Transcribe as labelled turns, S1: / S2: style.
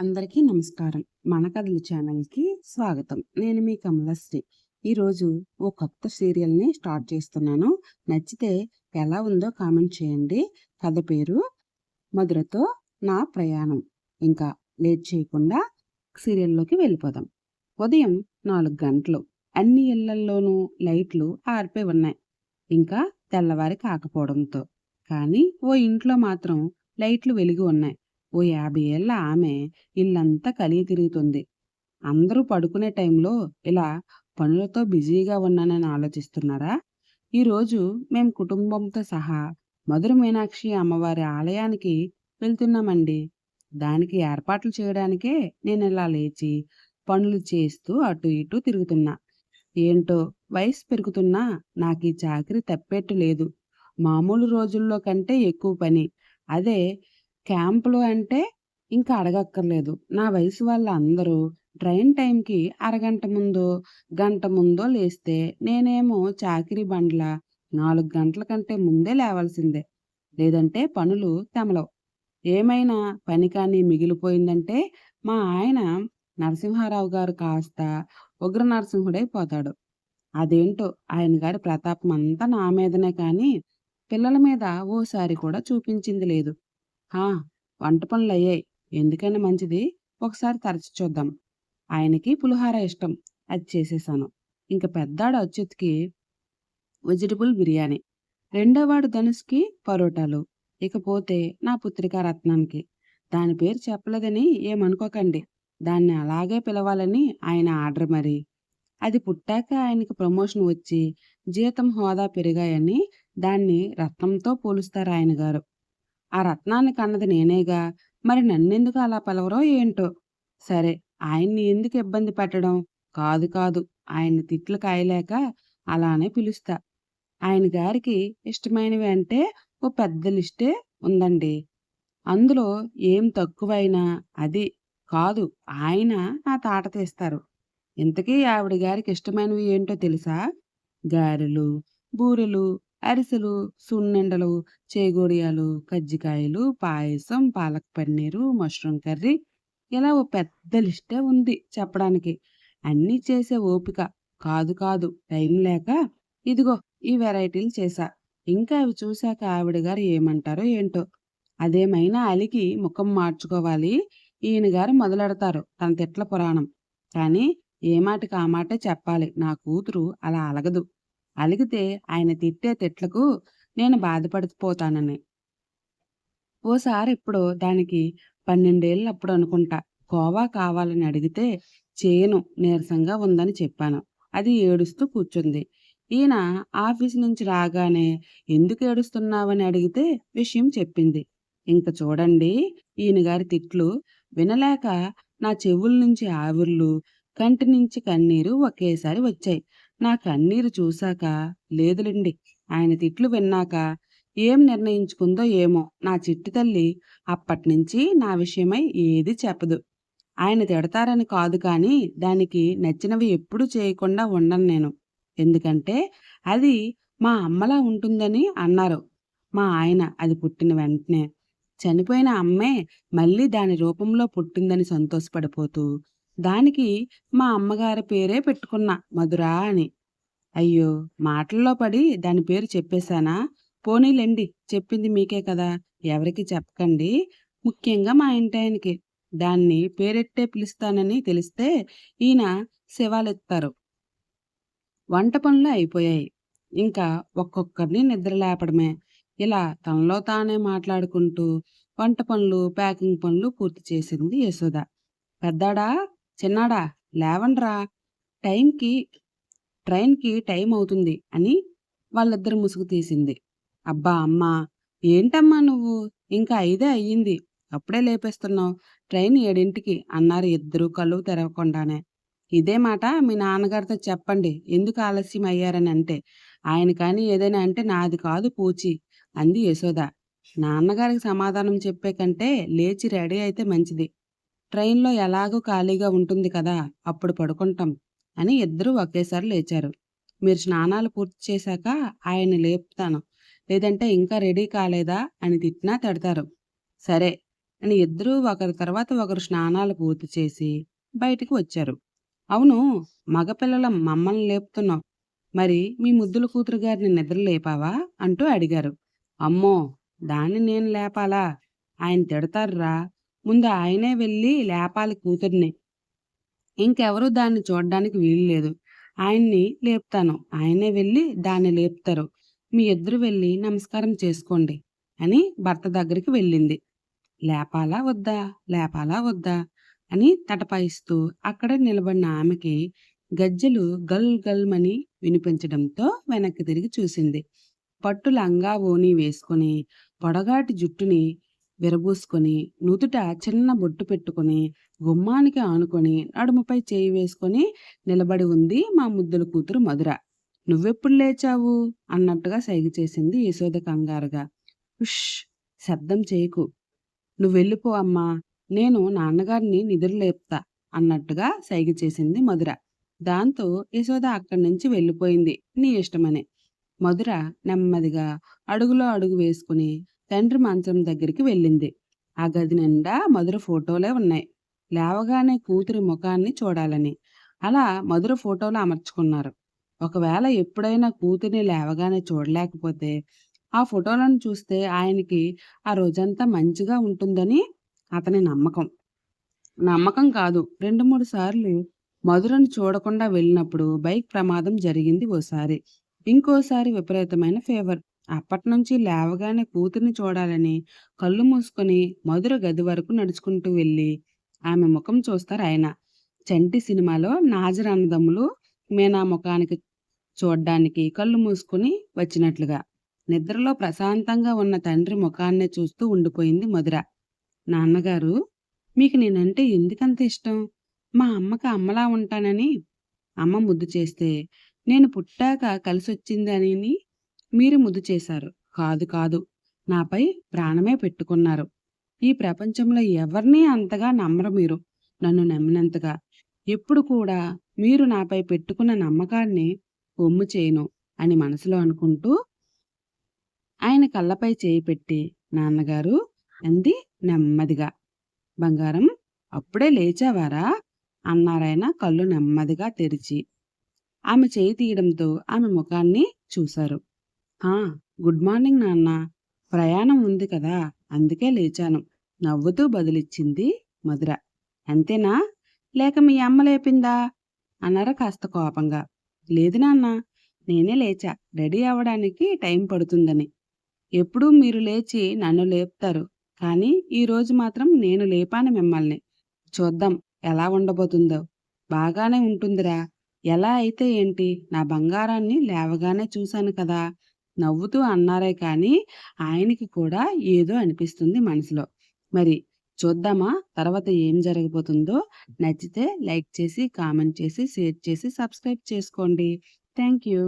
S1: అందరికీ నమస్కారం. మన కథల ఛానల్కి స్వాగతం. నేను మీ కమలశ్రీ. ఈరోజు ఓ కొత్త సీరియల్ని స్టార్ట్ చేస్తున్నాను. నచ్చితే ఎలా ఉందో కామెంట్ చేయండి. కథ పేరు మధురతో నా ప్రయాణం. ఇంకా లేట్ చేయకుండా సీరియల్లోకి వెళ్ళిపోదాం. ఉదయం నాలుగు గంటలు. అన్ని ఇళ్ళల్లోనూ లైట్లు ఆరిపోయి ఉన్నాయి. ఇంకా తెల్లవారి కాకపోవడంతో. కానీ ఓ ఇంట్లో మాత్రం లైట్లు వెలిగి ఉన్నాయి. ఓ యాభై ఏళ్ళ ఆమె ఇల్లంతా కలిగి తిరుగుతుంది. అందరూ పడుకునే టైంలో ఇలా పనులతో బిజీగా ఉన్నానని ఆలోచిస్తున్నారా? ఈరోజు మేం కుటుంబంతో సహా మధుర మీనాక్షి అమ్మవారి ఆలయానికి వెళ్తున్నామండి. దానికి ఏర్పాట్లు చేయడానికే నేను ఇలా లేచి పనులు చేస్తూ అటు ఇటు తిరుగుతున్నా. ఏంటో వయసు పెరుగుతున్నా నాకు ఈ చాకరీ తప్పేట్టు లేదు. మామూలు రోజుల్లో కంటే ఎక్కువ పని. అదే క్యాంపులు అంటే ఇంకా అడగక్కర్లేదు. నా వయసు వాళ్ళ అందరూ ట్రైన్ టైంకి అరగంట ముందో గంట ముందో లేస్తే నేనేమో చాకిరీ బండ్ల నాలుగు గంటల కంటే ముందే లేవాల్సిందే. లేదంటే పనులు తెమలవు. ఏమైనా పని కానీ మిగిలిపోయిందంటే మా ఆయన నరసింహారావు గారు కాస్త ఉగ్ర నరసింహుడైపోతాడు. అదేంటో ఆయన గారి ప్రతాపం అంతా నా మీదనే కానీ పిల్లల మీద ఓసారి కూడా చూపించింది లేదు. హా వంట పనులు అయ్యాయి ఎందుకైనా మంచిది? ఒకసారి తరచి చూద్దాం. ఆయనకి పులిహార ఇష్టం. అది చేసేసాను. ఇంక పెద్దాడు అచ్యుత్కి వెజిటబుల్ బిర్యానీ. రెండోవాడు ధనుష్కి పరోటాలు. ఇకపోతే నా పుత్రిక రత్నానికి. దాని పేరు చెప్పలేదని ఏమనుకోకండి. దాన్ని అలాగే పిలవాలని ఆయన ఆర్డర్ మరి. అది పుట్టాక ఆయనకి ప్రమోషన్ వచ్చి జీతం హోదా పెరిగాయని దాన్ని రత్నంతో పోలుస్తారు ఆయన గారు. ఆ రత్నాన్ని కన్నది నేనేగా. మరి నన్నెందుకు అలా పిలవరో ఏంటో? సరే ఆయన్ని ఎందుకు ఇబ్బంది పెట్టడం? కాదు కాదు ఆయన్ని తిట్లు కాయలేక అలానే పిలుస్తా. ఆయన గారికి ఇష్టమైనవి అంటే ఓ పెద్ద లిస్టే ఉందండి. అందులో ఏం తక్కువైనా అది కాదు ఆయన నా తాట తీస్తారు. ఇంతకీ ఆవిడ గారికి ఇష్టమైనవి ఏంటో తెలుసా? గారెలు బూరెలు అరిసెలు సున్నెండలు చేగోడియాలు కజ్జికాయలు పాయసం పాలక్ పన్నీరు మష్రూమ్ కర్రీ ఇలా ఓ పెద్ద లిస్టే ఉంది చెప్పడానికి. అన్నీ చేసే ఓపిక కాదు కాదు టైం లేక ఇదిగో ఈ వెరైటీలు చేశా. ఇంకా అవి చూశాక ఆవిడ గారు ఏమంటారో ఏంటో. అదేమైనా అలికి ముఖం మార్చుకోవాలి ఈయన గారు మొదలెడతారు తన తిట్ల పురాణం. కానీ ఏ మాటకి ఆ మాటే చెప్పాలి నా కూతురు అలా అలగదు. అలిగితే ఆయన తిట్టే తిట్లకు నేను బాధపడిపోతానని. ఓసారి ఇప్పుడు దానికి పన్నెండేళ్ళప్పుడు అనుకుంటా. కోవా కావాలని అడిగితే చేయను నీరసంగా ఉందని చెప్పాను. అది ఏడుస్తూ కూర్చుంది. ఈయన ఆఫీస్ నుంచి రాగానే ఎందుకు ఏడుస్తున్నావని అడిగితే విషయం చెప్పింది. ఇంక చూడండి ఈయన గారి తిట్లు వినలేక నా చెవుల నుంచి ఆవిర్లు కంటి నుంచి కన్నీరు ఒకేసారి వచ్చాయి. నా కన్నీరు చూశాక లేదులేండి ఆయన తిట్లు విన్నాక ఏం నిర్ణయించుకుందో ఏమో నా చిట్టి తల్లి అప్పటినుంచి నా విషయమై ఏది చెప్పదు. ఆయన తిడతారని కాదు కానీ దానికి నచ్చినవి ఎప్పుడు చేయకుండా ఉండను నేను. ఎందుకంటే అది మా అమ్మలా ఉంటుందని అన్నారు. మా ఆయన అది పుట్టిన వెంటనే. చనిపోయిన అమ్మే మళ్ళీ దాని రూపంలో పుట్టిందని సంతోషపడిపోతూ దానికి మా అమ్మగారి పేరే పెట్టుకున్నా మధురా అని. అయ్యో మాటల్లో పడి దాని పేరు చెప్పేశానా? పోనీలేండి చెప్పింది మీకే కదా ఎవరికి చెప్పకండి. ముఖ్యంగా మా ఇంటాయనకి దాన్ని పేరెట్టే పిలుస్తానని తెలిస్తే ఈయన శివాలెత్తారు. వంట పనులు అయిపోయాయి. ఇంకా ఒక్కొక్కరిని నిద్ర లేపడమే. ఇలా తనలో తానే మాట్లాడుకుంటూ వంట పనులు ప్యాకింగ్ పనులు పూర్తి చేసింది యశోద. పెద్దాడా? చిన్నాడా లేవండ్రా టైంకి ట్రైన్కి టైం అవుతుంది అని వాళ్ళిద్దరు ముసుగు తీసింది. అబ్బా అమ్మా ఏంటమ్మా నువ్వు? ఇంకా ఐదే అయ్యింది. అప్పుడే లేపేస్తున్నావు. ట్రైన్ ఏడింటికి అన్నారు ఇద్దరు కళ్ళు తెరవకుండానే. ఇదే మాట మీ నాన్నగారితో చెప్పండి. ఎందుకు ఆలస్యం అయ్యారని అంటే ఆయన కానీ ఏదైనా అంటే నాది కాదు పూచి అంది యశోద. నాన్నగారికి సమాధానం చెప్పే కంటే లేచి రెడీ అయితే మంచిది. ట్రైన్లో ఎలాగో ఖాళీగా ఉంటుంది కదా అప్పుడు పడుకుంటాం అని ఇద్దరూ ఒకేసారి లేచారు. మీరు స్నానాలు పూర్తి చేశాక ఆయన లేపుతాను లేదంటే ఇంకా రెడీ కాలేదా అని తిట్టినా తిడతారు. సరే అని ఇద్దరూ ఒకరి తర్వాత ఒకరు స్నానాలు పూర్తి చేసి బయటికి వచ్చారు. అవును మగపిల్లల మమ్మల్ని లేపుతున్నాం మరి మీ ముద్దుల కూతురు గారిని నిద్ర లేపావా అంటూ అడిగారు. అమ్మో దాన్ని నేను లేపాలా? ఆయన తిడతారురా ముందు ఆయనే వెళ్ళి లేపాలి కూతుర్ని. ఇంకెవరూ దాన్ని చూడడానికి వీలు లేదు. ఆయన్ని లేపుతాను. ఆయనే వెళ్ళి దాన్ని లేపుతారు. మీ ఇద్దరు వెళ్ళి నమస్కారం చేసుకోండి అని భర్త దగ్గరికి వెళ్ళింది. లేపాలా వద్దా? లేపాలా వద్దా? అని తటపాయిస్తూ అక్కడ నిలబడిన ఆమెకి గజ్జెలు గల్ గల్మని వినిపించడంతో వెనక్కి తిరిగి చూసింది. పట్టు లంగా ఓని వేసుకొని పొడగాటి జుట్టుని విరబూసుకొని నుదుట చిన్న బొట్టు పెట్టుకొని గుమ్మానికి ఆనుకొని నడుముపై చేయి వేసుకొని నిలబడి ఉంది మా ముద్దుల కూతురు మధుర. నువ్వెప్పుడు లేచావు? అన్నట్టుగా సైగ చేసింది యశోద కంగారుగా. ఉష్ శబ్దం చేయకు. నువ్వు వెళ్ళిపో అమ్మా నేను నాన్నగారిని నిద్రలేపుతా అన్నట్టుగా సైగ చేసింది మధుర. దాంతో యశోద అక్కడి నుంచి వెళ్ళిపోయింది నీ ఇష్టమని. మధుర నెమ్మదిగా అడుగులో అడుగు వేసుకుని తండ్రి మంచం దగ్గరికి వెళ్ళింది. ఆ గది నిండా మధుర ఫోటోలే ఉన్నాయి. లేవగానే కూతురి ముఖాన్ని చూడాలని. అలా మధుర ఫోటోలు అమర్చుకున్నారు. ఒకవేళ ఎప్పుడైనా కూతురిని లేవగానే చూడలేకపోతే ఆ ఫోటోలను చూస్తే ఆయనకి ఆ రోజంతా మంచిగా ఉంటుందని అతని నమ్మకం. నమ్మకం కాదు. రెండు మూడు సార్లు మధురను చూడకుండా వెళ్ళినప్పుడు బైక్ ప్రమాదం జరిగింది ఓసారి. ఇంకోసారి విపరీతమైన ఫీవర్. అప్పటినుంచి లేవగానే కూతుర్ని చూడాలని కళ్ళు మూసుకొని మధుర గది వరకు నడుచుకుంటూ వెళ్ళి ఆమె ముఖం చూస్తారు ఆయన. చంటి సినిమాలో నాజర్ అన్నదమ్ములు మీనా ముఖానికి చూడ్డానికి కళ్ళు మూసుకుని వచ్చినట్లుగా. నిద్రలో ప్రశాంతంగా ఉన్న తండ్రి ముఖాన్నే చూస్తూ ఉండిపోయింది మధుర. నాన్నగారు మీకు నేనంటే ఎందుకంత ఇష్టం? మా అమ్మకి అమ్మలా ఉంటానని? అమ్మ ముద్దు చేస్తే నేను పుట్టాక కలిసొచ్చిందని మీరు ముద్దు చేశారు. కాదు కాదు. నాపై ప్రాణమే పెట్టుకున్నారు. ఈ ప్రపంచంలో ఎవరినీ అంతగా నమ్మరు మీరు. నన్ను నమ్మినంతగా. ఎప్పుడు కూడా మీరు నాపై పెట్టుకున్న నమ్మకాన్ని ఒమ్ము చేయను అని మనసులో అనుకుంటూ ఆయన కళ్ళపై చేయి పెట్టి నాన్నగారు అంది నెమ్మదిగా. బంగారం అప్పుడే లేచావారా? అన్నారాయన కళ్ళు నెమ్మదిగా తెరిచి. ఆమె చేయి తీయడంతో ఆమె ముఖాన్ని చూశారు. గుడ్ మార్నింగ్ నాన్న. ప్రయాణం ఉంది కదా అందుకే లేచాను. నవ్వుతూ బదులిచ్చింది మధుర. అంతేనా? లేక మీ అమ్మ లేపిందా? అన్నారు కాస్త కోపంగా. లేదు నాన్న నేనే లేచా. రెడీ అవ్వడానికి టైం పడుతుందని. ఎప్పుడూ మీరు లేచి నన్ను లేపుతారు. కానీ ఈరోజు మాత్రం నేను లేపాను మిమ్మల్ని. చూద్దాం ఎలా ఉండబోతుందో. బాగానే ఉంటుందిరా. ఎలా అయితే ఏంటి నా బంగారాన్ని లేవగానే చూశాను కదా. నవ్వుతూ అన్నారే కానీ ఆయనకి కూడా ఏదో అనిపిస్తుంది మనసులో. మరి చూద్దామా? తర్వాత ఏం జరగబోతుందో? నచ్చితే లైక్ చేసి కామెంట్ చేసి షేర్ చేసి సబ్స్క్రైబ్ చేసుకోండి. Thank you